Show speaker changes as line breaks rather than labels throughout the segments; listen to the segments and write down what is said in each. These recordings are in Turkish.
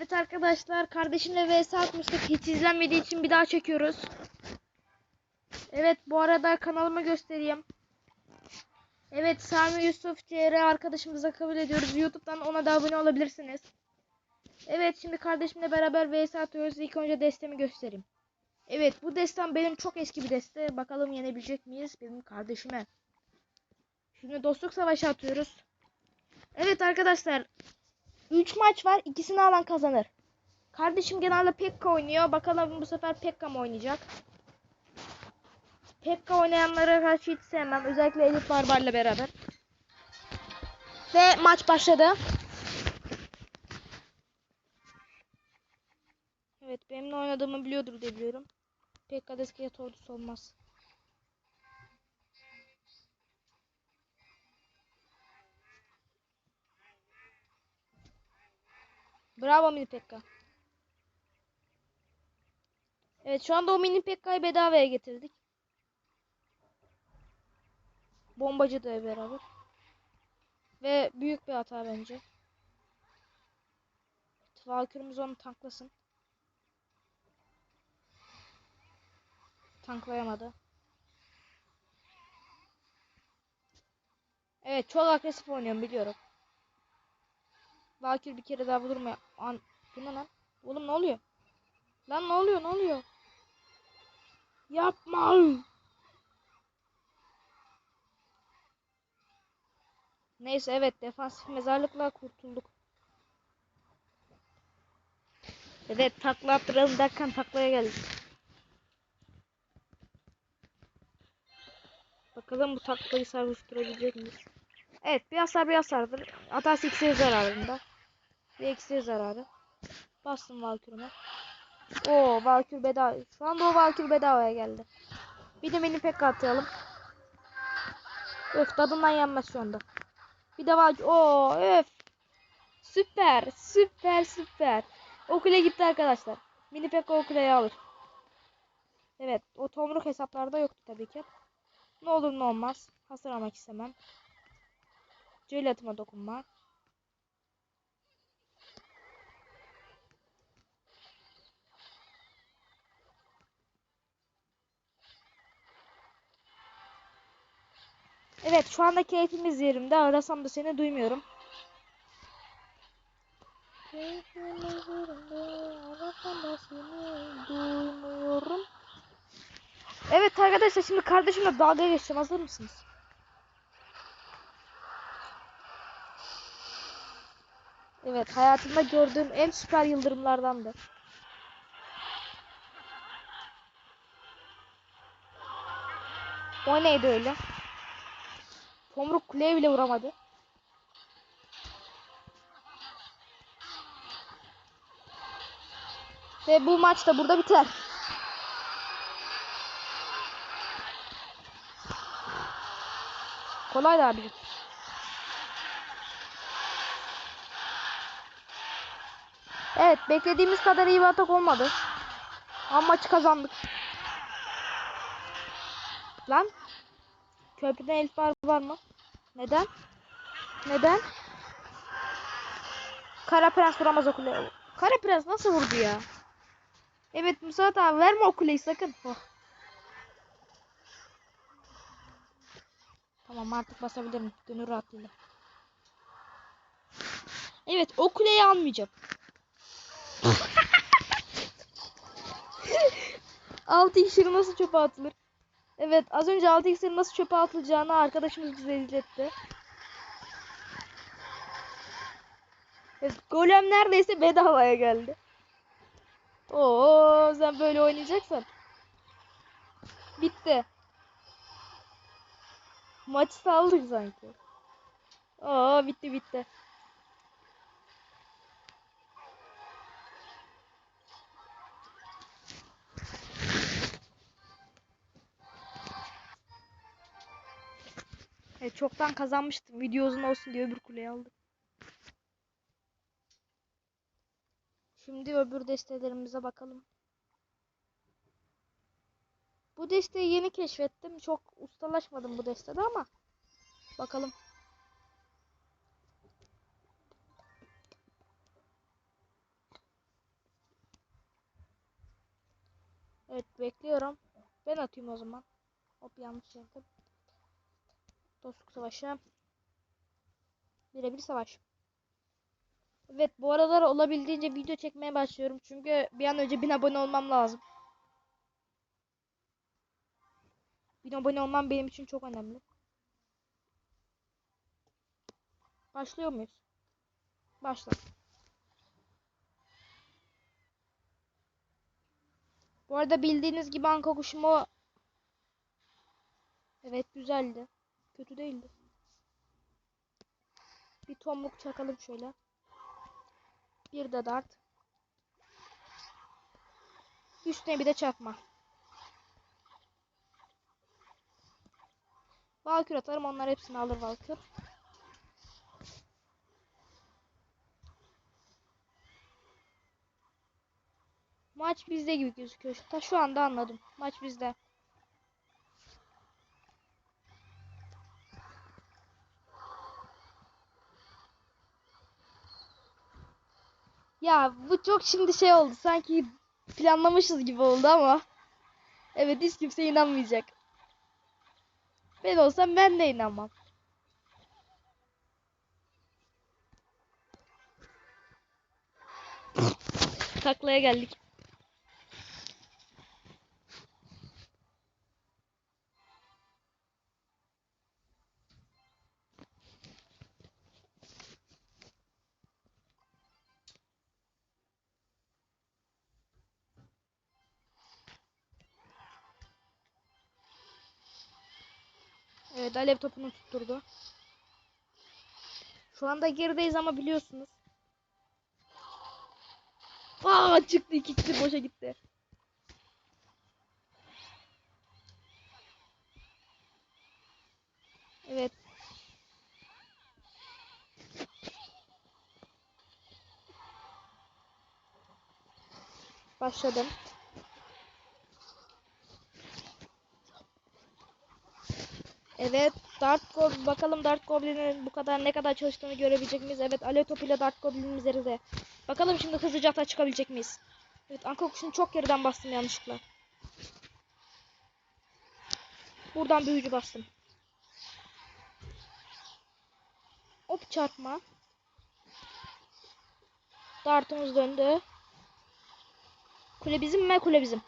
Evet arkadaşlar kardeşimle vs atmıştık. Hiç izlenmediği için bir daha çekiyoruz. Evet bu arada kanalımı göstereyim. Evet Sami Yusuf CR arkadaşımıza kabul ediyoruz. Youtube'dan ona da abone olabilirsiniz. Evet şimdi kardeşimle beraber vs atıyoruz. İlk önce destemi göstereyim. Evet bu destem benim çok eski bir deste. Bakalım yenebilecek miyiz benim kardeşime. Şimdi dostluk savaşı atıyoruz. Evet arkadaşlar 3 maç var. İkisini alan kazanır. Kardeşim genelde Pekka oynuyor. Bakalım bu sefer Pekka mı oynayacak? Pekka oynayanlara karşı hiç sevmem. Özellikle Elif Barbar'la beraber. Ve maç başladı. Evet benimle oynadığımı biliyordur diye biliyorum. Pekka desket ordusu olmaz. Bravo mini Pekka. Evet şu anda o mini Pekka'yı bedavaya getirdik. Bombacı da beraber. Ve büyük bir hata bence. Valkürümüz onu tanklasın. Tanklayamadı. Evet çok agresif oynuyorum biliyorum. Valkür bir kere daha vurma. An bu ne lan? Oğlum ne oluyor? Lan ne oluyor ne oluyor? Yapma. Neyse evet defansif mezarlıkla kurtulduk. Evet takla attıralım derken taklaya geldik. Bakalım bu taklayı sarhoşturabilecek miyiz? Evet bir hasar bir hasardır. Atası iksir zararında. Bir iksir zararı. Bastım Valkür'üme. Oo Valkür bedava. Şu anda o Valkür bedavaya geldi. Bir de mini pek atayalım. Öf tadından yenmez şu anda. Bir de Valkür. Oo öf. Süper süper süper. O kule gitti arkadaşlar. Mini pek o kuleyi alır. Evet o tomruk hesaplarda yoktu tabii ki. Ne olur ne olmaz. Hasar almak istemem. Celatıma dokunma. Evet şu anda keyfimiz yerimde. Arasam da seni duymuyorum. Arasam da seni duymuyorum. Evet arkadaşlar şimdi kardeşimle dalga geçeceğim. Hazır mısınız? Evet hayatımda gördüğüm en süper yıldırımlardandı. O neydi öyle? Tomruk kuleye bile vuramadı. Ve bu maç da burada biter. Kolay da abi. Evet beklediğimiz kadar iyi bir atak olmadı. Ama maçı kazandık. Lan. Köprüden elif var, var mı? Neden? Neden? Kara Prens vuramaz o kuleyi. Kara Prens nasıl vurdu ya? Evet Musaat abi verme o kuleyi sakın. Oh. Tamam artık basabilirim. Gönül rahatlığıyla. Evet o kuleyi almayacağım. Altı iksiri nasıl çöpe atılır? Evet az önce altı iksiri nasıl çöpe atılacağını arkadaşımız bize izletti. Evet, golem neredeyse bedavaya geldi. Oo sen böyle oynayacaksan. Bitti. Maçı saldık sanki. Oo bitti bitti. Evet, çoktan kazanmıştım. Video uzun olsun diye öbür kuleyi aldım. Şimdi öbür destelerimize bakalım. Bu desteği yeni keşfettim. Çok ustalaşmadım bu destede ama bakalım. Evet bekliyorum. Ben atayım o zaman. Hop yanlış yaptım. Dostluk savaşı. Birebir savaş. Evet bu aralar olabildiğince video çekmeye başlıyorum. Çünkü bir an önce 1000 abone olmam lazım. 1000 abone olmam benim için çok önemli. Başlıyor muyuz? Başla. Bu arada bildiğiniz gibi Anka kuşumu Evet güzeldi. Kötü değildi. Bir tomruk çakalım şöyle. Bir de dart. Üstüne bir de çakma. Valkür atarım onlar hepsini alır Valkür. Maç bizde gibi gözüküyor. Ta şu anda anladım. Maç bizde. Ya bu çok şimdi şey oldu. Sanki planlamışız gibi oldu ama. Evet hiç kimse inanmayacak. Ben olsam ben de inanmam. Taklaya geldik. Evet alev topunu tutturdu. Şu anda gerideyiz ama biliyorsunuz. Aa çıktı ikisi boşa gitti. Evet. Başladım. Evet, Dart Goblin bakalım Dart Goblin'in bu kadar ne kadar çalıştığını görebilecek miyiz? Evet, Alev topuyla Dart Goblin'in üzerinde. Bakalım şimdi hızlıca ata çıkabilecek miyiz? Evet, Anka kuşunu çok geriden bastım yanlışlıkla. Buradan büyücü bastım. Hop çarpma. Dartımız döndü. Kule bizim mi? Kule bizim.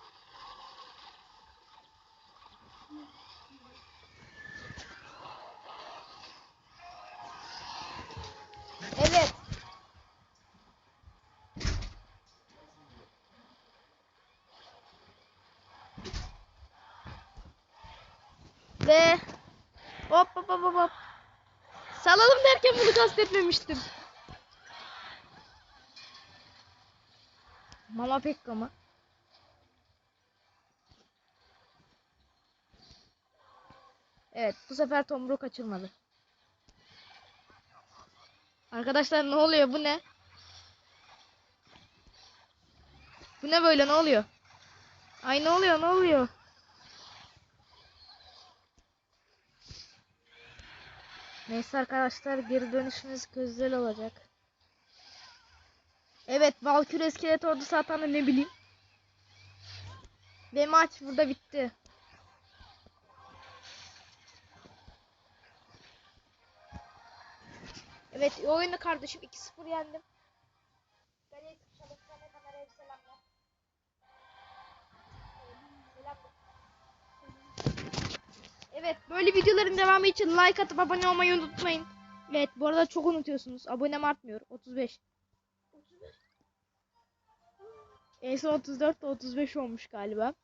Evet. Ve hop hop hop hop. Salalım derken bunu kastetmemiştim. Mama Pekka mı? Evet bu sefer tomruğu kaçırmadı. Arkadaşlar ne oluyor bu ne? Bu ne böyle ne oluyor? Ay ne oluyor ne oluyor? Neyse arkadaşlar geri dönüşümüz güzel olacak. Evet Valkür iskelet ordusu atanı ne bileyim. Ve maç burada bitti. Evet oyunu kardeşim 2-0 yendim. Evet böyle videoların devamı için like atıp abone olmayı unutmayın. Evet bu arada çok unutuyorsunuz. Abonem artmıyor. 35. En son 34 de 35 olmuş galiba.